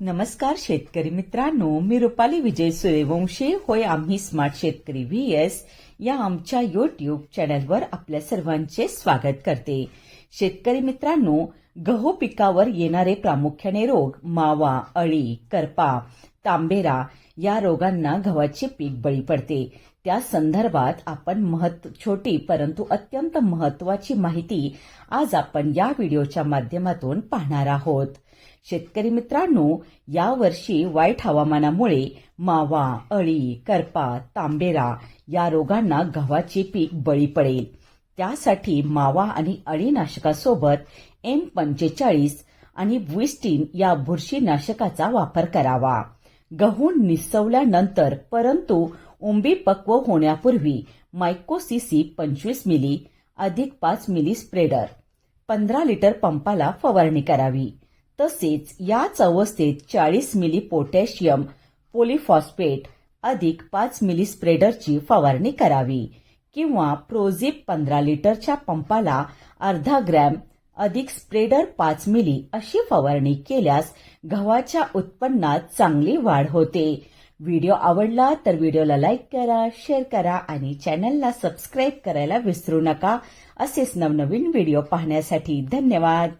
नमस्कार शेतकरी मित्रांनो मी रुपाली विजय सूर्यवंशी होय आम्ही स्मार्ट शेतकरी व्ही एस या आमच्या युट्यूब चॅनलवर आपल्या सर्वांचे स्वागत करते. शेतकरी मित्रांनो गहू पिकावर येणारे प्रामुख्याने रोग मावा अळी करपा तांबेरा या रोगांना गव्हाचे पीक बळी पडते. त्या संदर्भात आपण महत्त्व छोटी परंतु अत्यंत महत्वाची माहिती आज आपण या व्हिडिओच्या माध्यमातून पाहणार आहोत. शेतकरी मित्रांनो यावर्षी वाईट हवामानामुळे मावा अळी करपा तांबेरा या रोगांना गव्हाचे पीक बळी पडेल. त्यासाठी मावा आणि अळीनाशकासोबत एम पंचेचाळीस आणि बुइस्टीन या बुरशीनाशकाचा वापर करावा. गहू निसवल्यानंतर परंतु उंबी पक्व होण्यापूर्वी मायकोसिसी पंचवीस मिली अधिक पाच मिली स्प्रेडर पंधरा लिटर पंपाला फवारणी करावी. तसेच याच अवस्थेत चाळीस मिली पोटॅशियम पोलिफॉस्फेट अधिक पाच मिली स्प्रेडरची फवारणी करावी किंवा प्रोझिप पंधरा लिटरच्या पंपाला अर्धा ग्रॅम अधिक स्प्रेडर पाच मिली अशी फवारणी केल्यास गव्हाच्या उत्पन्नात चांगली वाढ होते. व्हिडिओ आवडला तर व्हिडिओला लाईक करा शेअर करा आणि चॅनलला सबस्क्राईब करायला विसरू नका. असेच नवनवीन व्हिडिओ पाहण्यासाठी धन्यवाद.